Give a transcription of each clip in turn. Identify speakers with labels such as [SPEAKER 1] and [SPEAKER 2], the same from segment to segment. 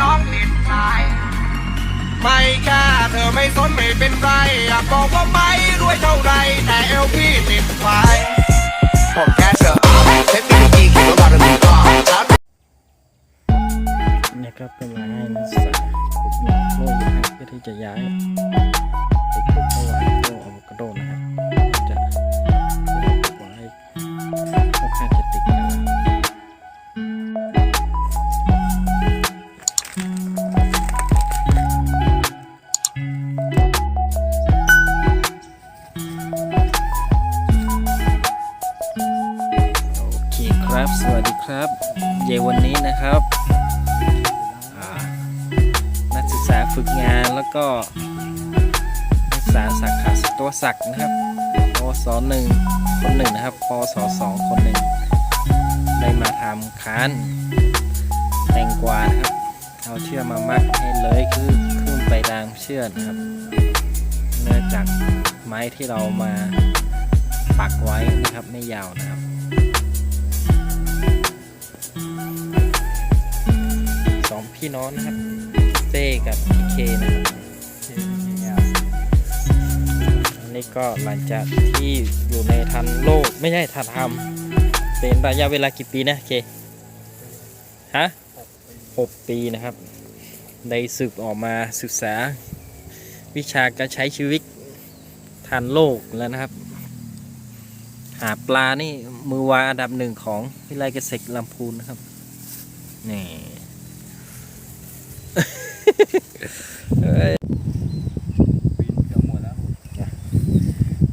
[SPEAKER 1] น้องติดใจไม่แค่เธอไม่สนไม่เป็นไรอยากบอกว่าไม่รวยเท่าไรแต่เอลพี่ติดไฟผมแค่เธอเอาเทปนี้กี่กิโลบาทมีก็ชัด
[SPEAKER 2] เนี่ยก็เป็นรายให้นักศึกษาขุดหนองโลกนะครับเพื่อที่จะย้ายไปปลูกข้าวหวาโลกอะโวคาโดนะครับจะ ศักดิ์นะครับปวสหนึ่งคนหนึ่งนะครับปวสสองคนหนึ่งได้มาทำค้านแตงกวานะครับเอาเชือกมามัดให้เลยคือขึ้นไปตามเชือกนะครับ เนื่องจากไม้ที่เรามาปักไว้นะครับไม่ยาวนะครับสองพี่น้องนะครับเต้กับพี่เคนะครับ นนี้ก็หลังจากที่อยู่ในทันโลกไม่ใช่ทันธรรมเป็นระยะเวลากี่ปีนะเคฮะหกปีนะครับ ได้สืบออกมาศึกษา วิชาการใช้ชีวิตทันโลกแล้วนะครับ หาปลานี่มือวาอันดับหนึ่งของวิไลเกษตรลำพูนนะครับนี่ เอ้ย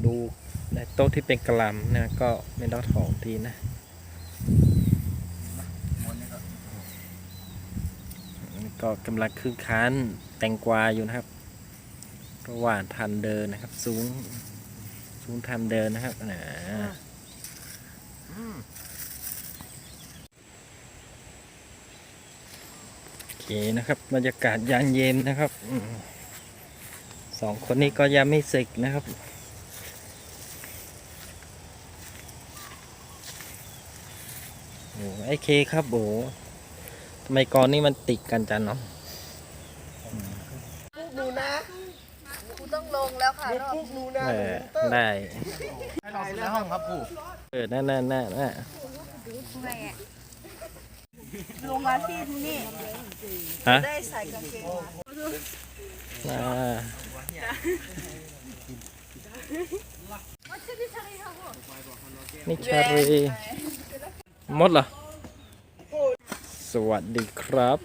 [SPEAKER 2] ดู ในโต๊ะที่เป็นกระหลำนะก็ไม่ต้องถองทีนะก็กำลังคึกคันแตงกวาอยู่นะครับ ระหว่างทันเดินนะครับ สูง สูงทันเดินนะครับนะโอเคนะครับบรรยากาศยามเย็นนะครับสองคนนี้ก็ยังไม่เสร็จนะครับ โอ้ ไอเคครับโอ้ทำไมกรนี่มันติดกันจังเนาะ
[SPEAKER 3] หนูนะกูต้องลงแล้วค่ะรอบ
[SPEAKER 1] หนูนะ
[SPEAKER 2] เออได้
[SPEAKER 1] ให้เราในห้องครับผู้
[SPEAKER 2] เออนั่นนั่นนั่นนั่น
[SPEAKER 3] ลงมาที่นี่
[SPEAKER 2] ฮะ
[SPEAKER 3] ได้ใส่กางเกงมา
[SPEAKER 2] อ่านี่ชารีหมดเหรอ สวัสดีครับ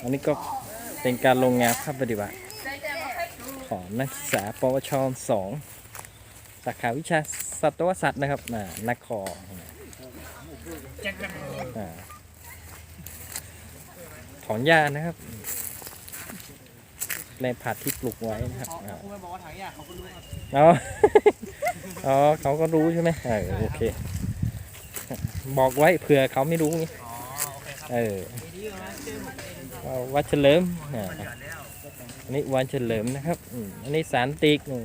[SPEAKER 2] อันนี้ก็เป็นการลงงานภาพปฏิบัติ ของนักศึกษาปวชสองสาขาวิชาสัตวศาสตร์นะครับน่ะนักขออ่าถอนหญ้านะครับแปลงผัดที่ปลูกไว้นะครับอ่า
[SPEAKER 1] ครูบอกว่าถังยาเขาก็รู้ครับ
[SPEAKER 2] อ๋ออ๋อเขาก็รู้ใช่ไหมเออโอเค บอกไว้เผื่อเขาไม่รู้ไง
[SPEAKER 1] อ๋อโอเคครับ
[SPEAKER 2] เออ
[SPEAKER 1] ดีๆนะชื่อผมเอง
[SPEAKER 2] เอาวัดเฉลิมอ่า
[SPEAKER 1] หยอดแล้ว
[SPEAKER 2] อันนี้วันเฉลิมนะครับอืมอันนี้สารติกหนู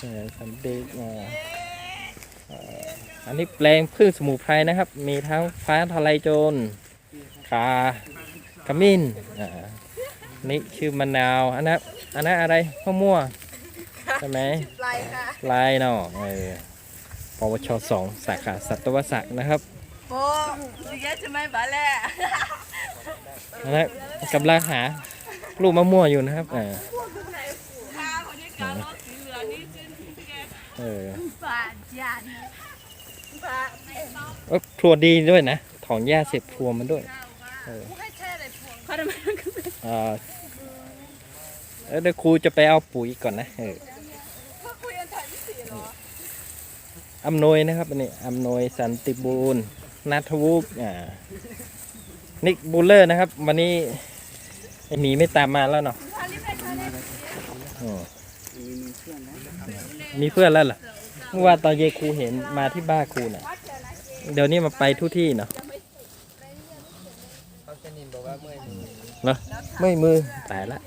[SPEAKER 2] เออสารติกอ่าเอ่ออันนี้แปลงพืชสมุนไพรนะครับ มีทั้งฟ้าทลายโจรคาขมิ้นอ่าอันนี่ชื่อมะนาวอันนั้นอันนั้นอะไรมะม่วงใช่ไหม
[SPEAKER 3] ไล่ค่ะ
[SPEAKER 2] ลายเนาะเออ ปวชสองสาขาสัตวศาสตร์นะครับ
[SPEAKER 3] โอ้ยแกจะไม่บาแล่
[SPEAKER 2] อันนั้นกำลังหาลูกมะม่วงอยู่นะครับเออเออ
[SPEAKER 3] ปาจานปา
[SPEAKER 2] เอ้ยพรวนดีด้วยนะถอนหญ้าเสร็จพรวนมันด้วย
[SPEAKER 3] ให้แช่เลยพวงเขาทำไม
[SPEAKER 2] อ่าเอ้ยเดี๋ยวครูจะไปเอาปุ๋ยก่อนนะเออ
[SPEAKER 3] เขาคุยกันถ่ายที่สี่เหรอ
[SPEAKER 2] อำนวยนะครับอันนี้อำนวยสันติบูรณ์นัทวุกอ่านิกบูลเลอร์นะครับ วันนี้ไอหมีไม่ตามมาแล้วเนาะอ๋อมีเพื่อนแล้วเหรอเมื่อวานตอนเยนครูเห็นมาที่บ้านครูน่ะ เดี๋ยวนี้มาไปทุกที่เนาะ
[SPEAKER 1] เขาจะนินบอกว่าเมื่อย
[SPEAKER 2] เหรอไม่มือตายละ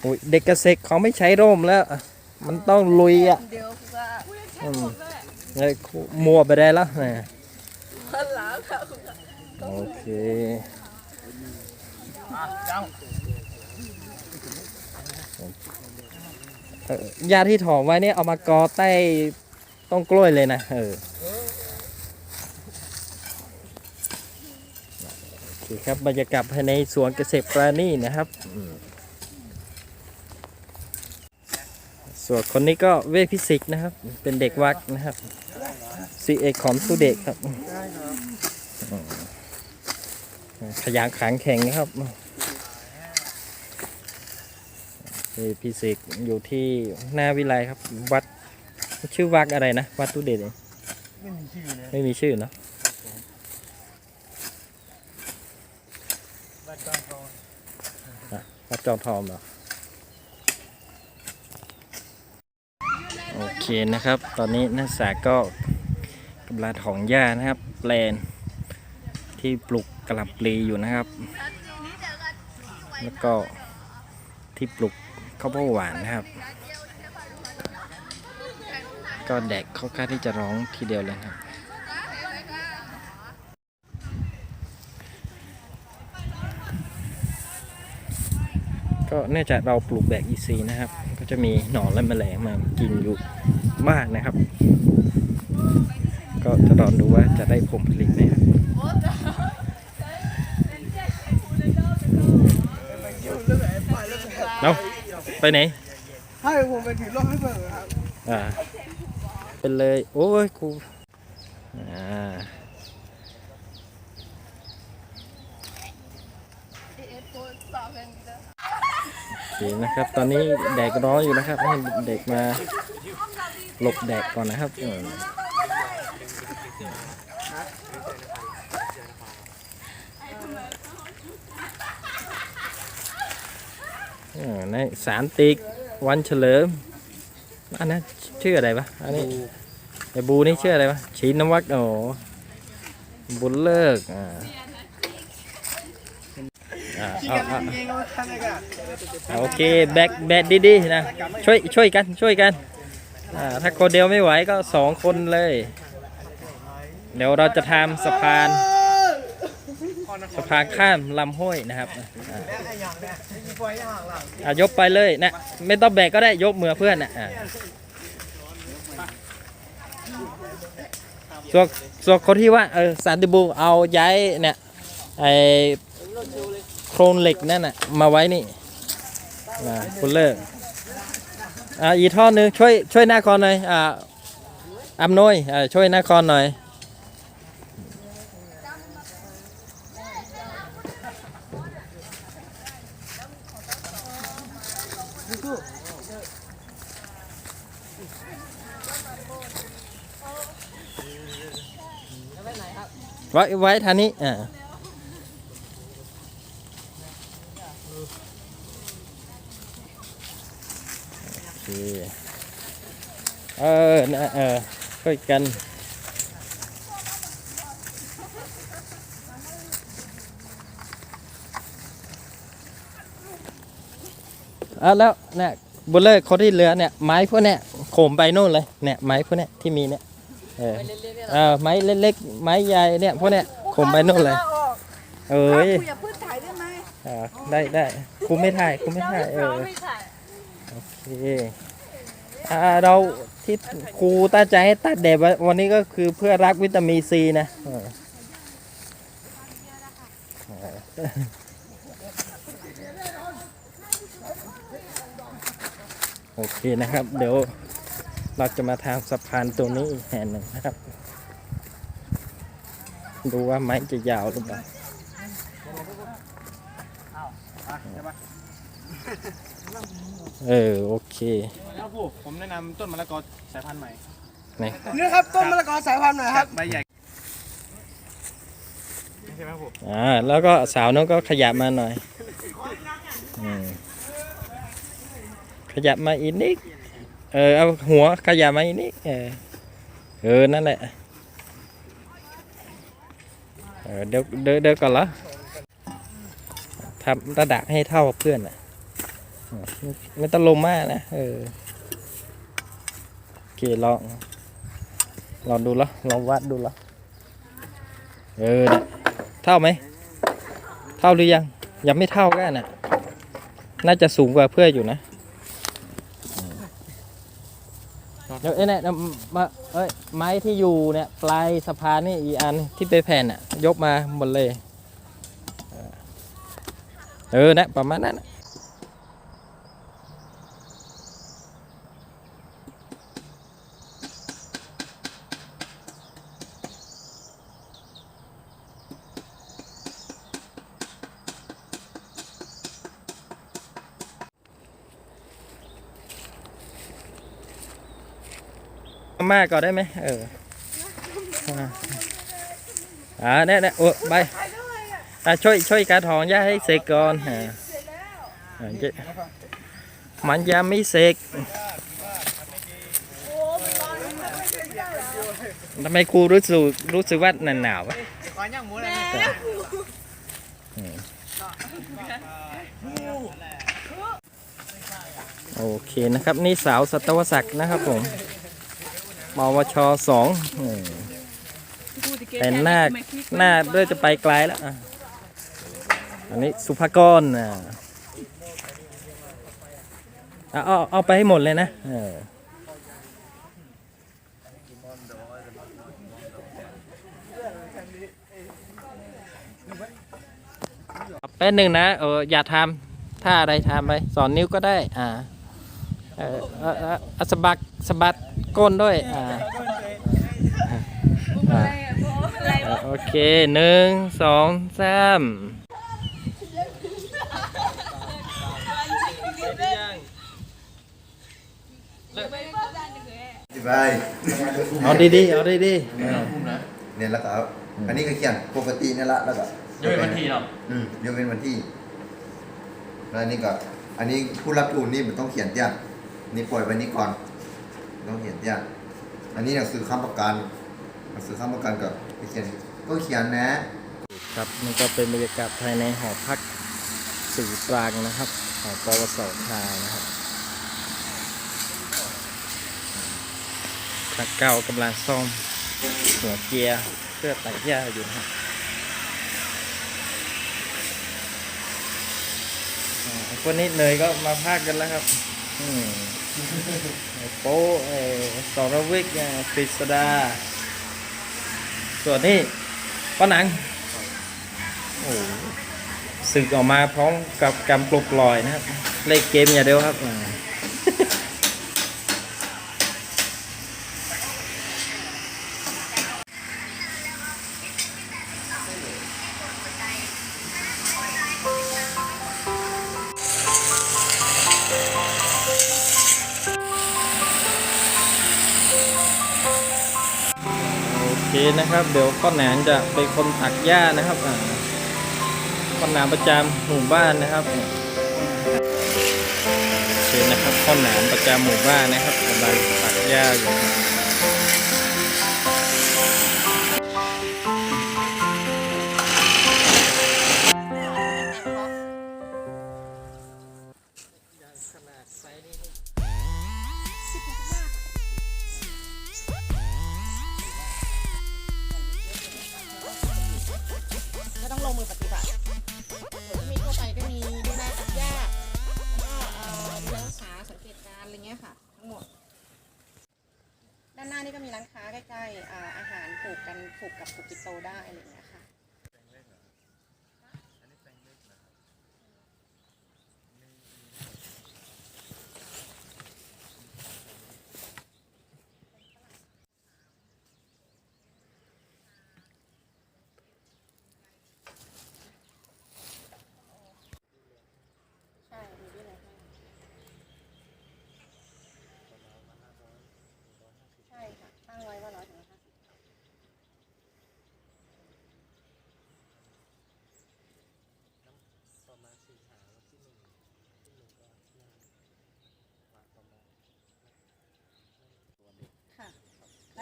[SPEAKER 2] โอ้ยเด็กเกษตรเขาไม่ใช้ร่มแล้ว มันต้องลุยอะ
[SPEAKER 3] เดี๋ยวก็
[SPEAKER 2] อืมเฮ้ยมัวไปได้แล้วนะโอเคยาที่ถอมไว้เนี่ยเอามากอใต้ต้นกล้วยเลยนะ เออ โอเคครับบรรยากาศภายในสวนเกษตรปราณีนะครับอืม ส่วนคนนี้ก็เวทพิสิกส์นะครับ เป็นเด็กวัดนะครับสีเอกของสุเด็กครับขยันขันแข็งนะครับนี่พี่สิกอยู่ที่หน้าวิไลครับ วัดชื่อวัดอะไรนะ วัดตุเดชเอง
[SPEAKER 4] ไม่มีชื่อนะ
[SPEAKER 2] ไม่มีชื่อเนาะ
[SPEAKER 4] บ้านจอนทอง
[SPEAKER 2] วัดจอมทองเหรอโอ เคนะครับ ตอนนี้นักศึกษาก็กำลังถองหญ้านะครับ แปลนที่ปลูกกลับปลีอยู่นะครับ แล้วก็ที่ปลูกข้าวโพดหวานนะครับ ก็แดกเข้าค่าที่จะร้องทีเดียวเลยครับ ก็เนื่องจากเราปลูกแบบ EC นะครับ ก็จะมีหนอนและแมลงมากินอยู่มากนะครับ ก็จะรอดูว่าจะได้ผลผลิตไหมครับเอาไปไหน
[SPEAKER 4] ให้ผมไปถือร่มให้เบิกครับ
[SPEAKER 2] อ่า เป็นเลย โอ้ยครูอ่า โอ เคนะครับ ตอนนี้แดดร้อนอยู่นะครับให้เด็กมาหลบแดดก่อนนะครับอืมอ่าในสารติกวันเฉลิมอันนั้นชื่ออะไรปะอันนี้ไอ้บูนี่ชื่ออะไรปะชีนวัฒน์โอ้บุญเลิกอ่า โอเคแบกแบกดีๆนะช่วยช่วยกันช่วยกันถ้าคนเดียวไม่ไหวก็สองคนเลย เดี๋ยวเราจะทำสะพานสะพานข้ามลำห้วยนะครับอ่า
[SPEAKER 4] ไอ้หยเนี่ยไฟห่างหลัง
[SPEAKER 2] อะยกไปเลยนะไม่ต้องแบกก็ได้ยกมือเพื่อนนะอะส่วนส่วนคนที่ว่าเออสันติบูเอาย้ายเนี่ยไอ โครงเหล็กนั่นน่ะมาไว้นี่มาคุณเลิกอ่าอีท่อหนึงช่วยช่วยหน้าคอนหน่อยอ่าอำนวยอ่าช่วยหน้าคอนหน่อยไว้ไว้ทางนี้อ่าโอเค เออนะเออช่วยกันอะแล้วเนี่ยบุลเลอร์คนที่เหลือเนี่ยไม้พวกเนี้ยโขมไปนู่นเลยเนี่ยไม้พวกเนี้ยที่มีเนี่ยเออเออไม้เล็กๆไม้ใหญ่เนี่ยพวกเนี้ยโขมไปนู่นเลยเอ้ย
[SPEAKER 3] คุยอย่าพูดถ่ายได้ไหม
[SPEAKER 2] อ่าได้ได้ครูไม่ถ่ายครูไม่ถ่ายเออโอเคอ่าเรา ที่ครูตั้งใจให้ตัดแดดวันวันนี้ก็คือเพื่อรักวิตามินซีนะเออโอเคนะครับ เดี๋ยวเราจะมาทำสะพานตัวนี้อีกแห่งหนึ่งนะครับ ดูว่าไม้จะยาวหรือเปล่าเออ โอเค
[SPEAKER 4] ครับผมผมแนะนำต้นมะละกอสายพันธุ์ใหม่
[SPEAKER 2] ไหน
[SPEAKER 4] นี่ครับต้นมะละกอสายพันธุ์ใหม่ครับใบใหญ่ใช่ไหมครับผม
[SPEAKER 2] อ่าแล้วก็สาวน้องก็ขยับมาหน่อยอืมขยับมาอีกนิดเออเอาหัวขยับมาอีกนิดเออเออนั่นแหละเออเดี๋ยวเดี๋ยวเดี๋ยวก่อนละทำระดับให้เท่ากับเพื่อนอะเออไม่ไม่ต้องลงมากนะเออโอ เคลองลองดูละลองวัดดูละเออเท่าไหมเท่าหรือยัง ยังไม่เท่ากันน่ะ น่าจะสูงกว่าเพื่ออยู่นะเดี๋ยวเอ้ยเนี่ยมาเอ้ยไม้ที่อยู่เนี่ยปลายสะพานนี่อีอันที่ไปแผ่นอะ ยกมาหมดเลย เออนะประมาณนั้น มาม่าก่อนได้ไหมเอออ่าเนี่ยเนี่ยโอ้ไปอะช่วยช่วยกาถอนย่าให้เสกก่อนอ่าอ่าจะมันยังไม่เสกทำไมครูรู้สึกรู้สึกว่าหนาวหนาวๆวะโอเคนะครับ นี่สาวสัตวศักดิ์นะครับผม มวชสองอืมแต่หน้าหน้าด้วยจะไปไกลแล้วอะอันนี้สุภากรอะอะเอาเอาไปให้หมดเลยนะเออแป๊บหนึ่งนะเอออย่าทำท่าอะไรทำไปสอนนิ้วก็ได้ อ่า เออเออเออเอาสะบักสะบัดก้นด้วยอ่าอ่าเออโอเคหนึ่งสองสาม
[SPEAKER 5] ไป
[SPEAKER 2] เอาดีๆเอาดี
[SPEAKER 5] เนี่ยแล้วก็เอาอันนี้ก็เขียนปกติเนี่ยละแล้วก็ยกเว้นวันที่เนาะอืมยกเว้นวันที่แล้วอันนี้ก็ อันนี้ผู้รับทุนนี่มันต้องเขียนเตี้ย นี่ปล่อยไว้นี้ก่อนต้องเขียนเตี้ยอันนี้หนังสือค้ำประกันหนังสือค้ำประกันก็ไปเขียนก็เขียนนะ
[SPEAKER 2] ครับนี่ก็เป็นบรรยากาศภายในหอพักสื่อปรางนะครับหอปวสชานะครับทักเก้ากำลังซ่อมหัวเกียร์เพื่อตัดหญ้าอยู่นะครับอ่าคนนี้เนยก็มาพากกันแล้วครับ อืมไอ้ โป๊ะไอ้สรวิกปริศดา ส่วนนี้ป้าหนัง โอ้สึกออกมาพร้อมกับกำปลุกลอยนะครับ เล่นเกมอย่าเดียวครับ นะครับ เดี๋ยวข้อหนานจะเป็นคนตักหญ้านะครับอ่าข้อหนานประจำหมู่บ้านนะครับโอเคนะครับข้อหนานประจำหมู่บ้านนะครับกำลังตักหญ้าอยู่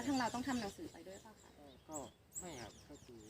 [SPEAKER 6] ทางเราต้องทำหนังสือไปด้วยป่ะคะ
[SPEAKER 2] ก็ไม่ครับก็คือ